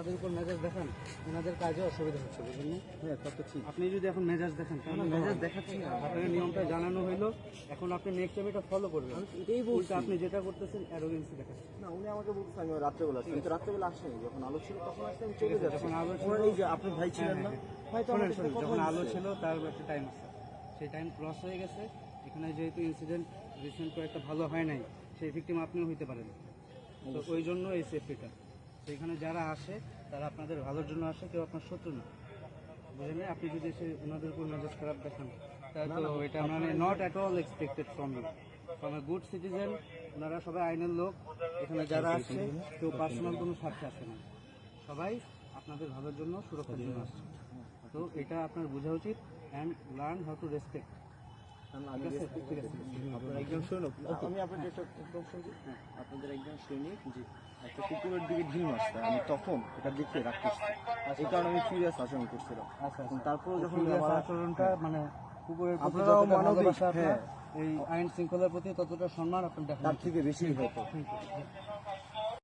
ওনাদের উপর মেজাজ দেখান ওনাদের কাজে অসুবিধা হচ্ছে বুঝলেন হ্যাঁ তত ঠিক। আপনি যদি এখন মেজাজ দেখান তাহলে মেজাজ দেখাচ্ছি না। আপনাকে নিয়মটা জানানো হইল এখন আপনি নেক্সট টাইম এটা ফলো করবেন। তো এটাই বলছি। আপনি যেটা করতেছেন অ্যারোগেন্সি দেখাচ্ছেন না উনি আমাকে বলতেছে আমি রাত্রেবেলা আসছি। কিন্তু রাত্রেবেলা আসেনি। যখন আলো ছিল তখন আসলে আমি চলে যাচ্ছি। যখন আলো ছিল- এই যে আপনি ভাই ছিলেন না? ভাই তো শোনেন কথা যখন আলো ছিল তার একটা টাইম আছে। সেই টাইম ক্রস হয়ে গেছে। এখানে যেহেতু ইনসিডেন্ট রিসেন্ট কয়েকটা ভালো হয় নাই সেই ভিকটিম আপনিও হইতে পারেন। তো ওই জন্য এই সেফটিটা সেখানে যারা আসে তারা আপনাদের ভালোর জন্য আসে কেউ আপনার শত্রু না। বুঝলেন আপনি যদি এসে ওনাদের উপর মেজাজ খারাপ দেখান তাহলে তো এটা মানে not at all expected from you from a good citizen ওনারা সবাই আইনের লোক। এখানে যারা আসছে কেউ পার্সোনাল কোনো স্বার্থে আসে না। সবাই আপনাদের ভালোর জন্য সুরক্ষার জন্য আসছে। তো এটা আপনার বোঝা উচিত and learn how to respect আমি আপনাদের একজন সৈনিক জি। একটা কুকুরের দিকে ঢিল মারছে আমি তখন এটা দেখে রাখতেছি। এই কারণে আমি সিরিয়াস আচরণ করছিলাম। আচ্ছা আচ্ছা। তারপরে যখন আচরণটা মানে কুকুরের আপনারাও মানবিক, ভালোবাসা আপনার, হ্যাঁ। এই আইন শৃঙ্খলার প্রতি ততটা সম্মান আপনার তার থেকে বেশি হতো.